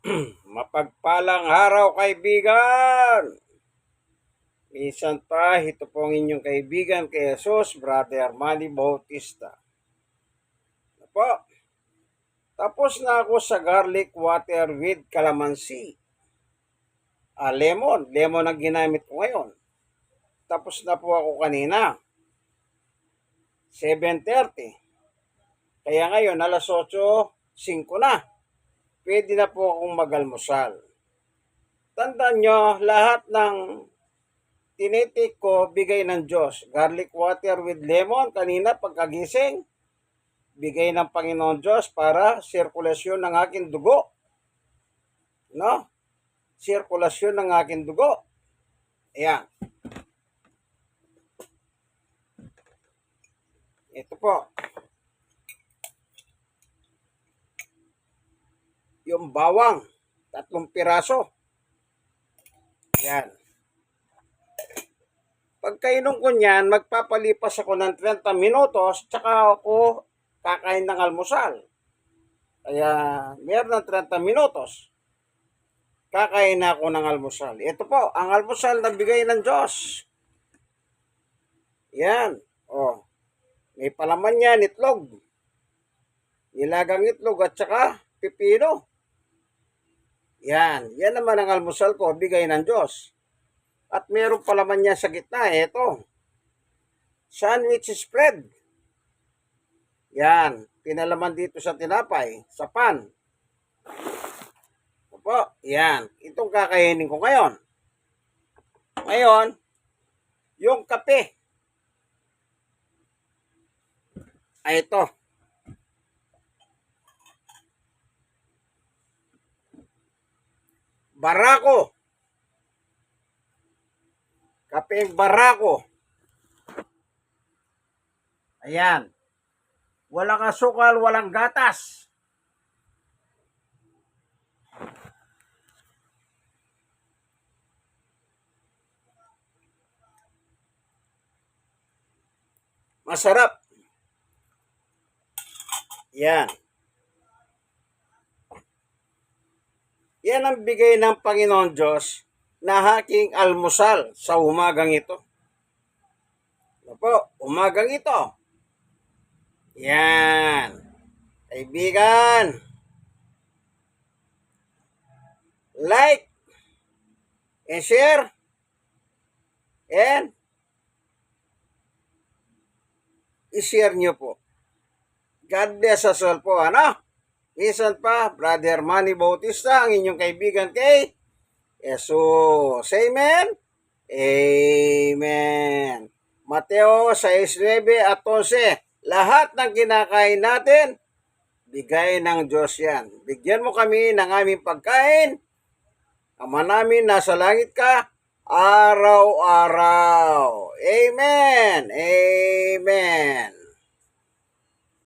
Mapagpalang araw kaibigan! Minsan pa, ito po ang inyong kaibigan kay Jesus, Brother Armani Bautista. Ano po? Tapos na ako sa garlic water with calamansi. Ah, lemon. Lemon ang ginamit ko ngayon. Tapos na po ako kanina. 7.30. Kaya ngayon, alas 8.05 na. Pwede na po akong magalmusal. Tandaan nyo, lahat ng tinitik ko, bigay ng Diyos. Garlic water with lemon, kanina pagkagising, bigay ng Panginoon Diyos para sirkulasyon ng aking dugo. No? Sirkulasyon ng aking dugo. Ayan. Ito po. Yung bawang, tatlong piraso. Yan. Pagkainom ko niyan, magpapalipas ako ng 30 minutos, tsaka ako kakain ng almusal. Kaya, meron ng 30 minutos. Kakain na ako ng almusal. Ito po, ang almusal na bigay ng Diyos. Yan. Oh. May palaman yan, itlog. Nilagang itlog at saka pipino. Yan. Yan naman ang almusal ko, bigay ng Diyos. At meron palaman niya sa gitna. Ito. Sandwich spread. Yan. Pinalaman dito sa tinapay, sa pan. Opo, yan. Itong kakainin ko ngayon. Ngayon, yung kape. Ay ito. Barako. Kapeng barako. Ayan. Walang asukal, walang gatas. Masarap. Yan. Yan ang bigay ng Panginoon Diyos na aking almusal sa umagang ito. Ano po, umagang ito. Yan. Kaibigan. Like. And share. And i-share nyo po. God bless us all po, ano? Minsan pa, Brother Manny Bautista, ang inyong kaibigan kay Jesus. Amen? Amen. Mateo 6.9 at 11. Lahat ng kinakain natin, bigay ng Diyos yan. Bigyan mo kami ng aming pagkain. Ama namin, nasa langit ka, araw-araw. Amen. Amen.